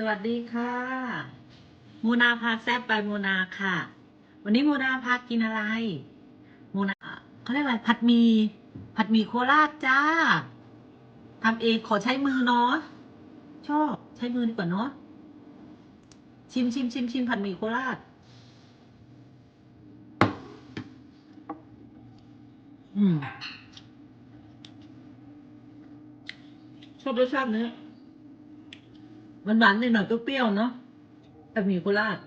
สวัสดีค่ะ มูนาพาแซบไปมูนาค่ะ วันนี้มูนาพากินอะไร มูนาเขาเรียกอะไรผัดหมี ผัดหมี่โคราชจ้าทำเองขอใช้มือเนาะชอบใช้มือดีกว่าเนาะชิมชิมชิมชิมผัดหมี่โคราชอืมชอบรสชาติเนื้อ มันหวานๆหน่อยๆเปรี้ยวเนาะผัดหมี่โคราช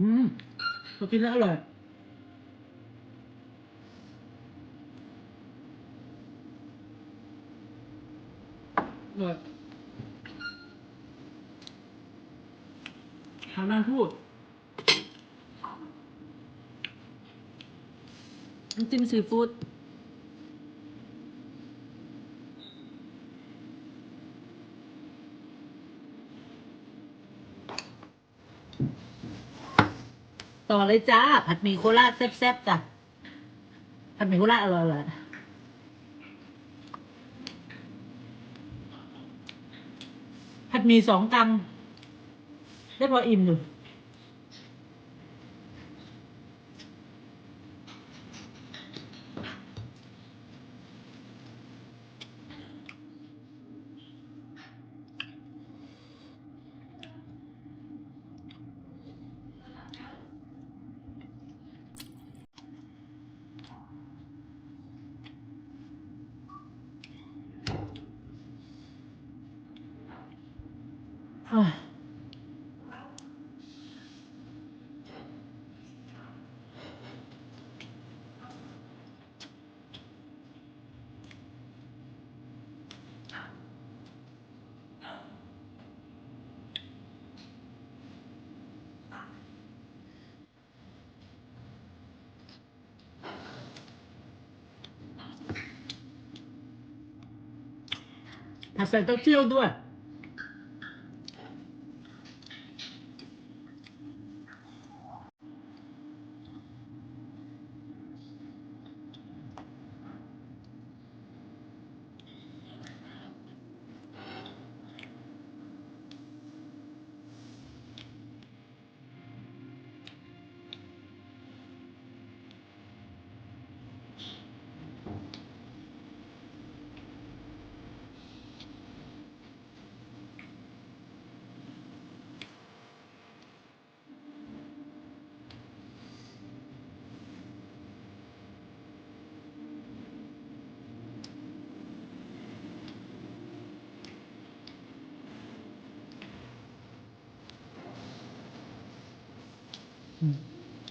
อืมพอกินแล้วอร่อยอร่อยทางนั้นพูด น้ำจิ้มซีฟู้ดต่อเลยจ้า ผัดหมี่โคราชแซ่บๆจ้ะผัดหมี่โคราชอร่อยๆผัดหมี่สองกรัมได้พออิ่มอยู่ อะผัดใ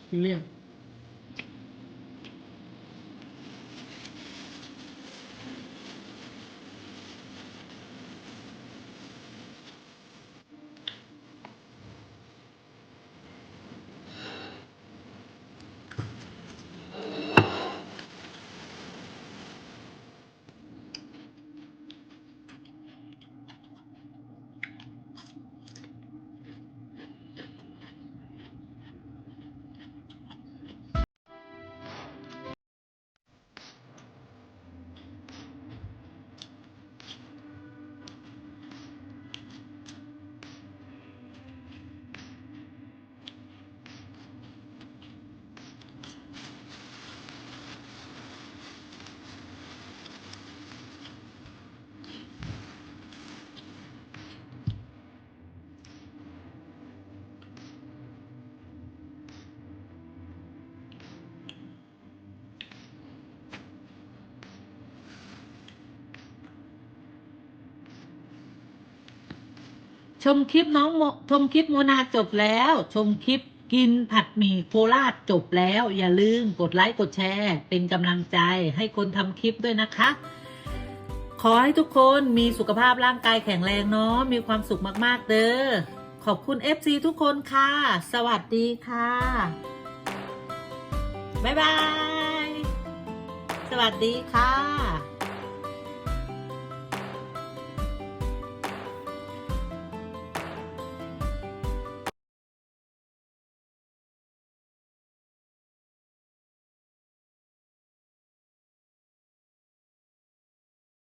ส่เต้ ชมคลิปน้องโมชมคลิปโมนาจบแล้ว ชมคลิปกินผัดหมี่โคราชจบแล้ว อย่าลืมกดไลค์กดแชร์ เป็นกำลังใจให้คนทำคลิปด้วยนะคะ ขอให้ทุกคนมีสุขภาพร่างกายแข็งแรงเนาะมีความสุขมากๆเด้อขอบคุณ FC ทุกคนค่ะ สวัสดีค่ะ บ๊ายบาย สวัสดีค่ะ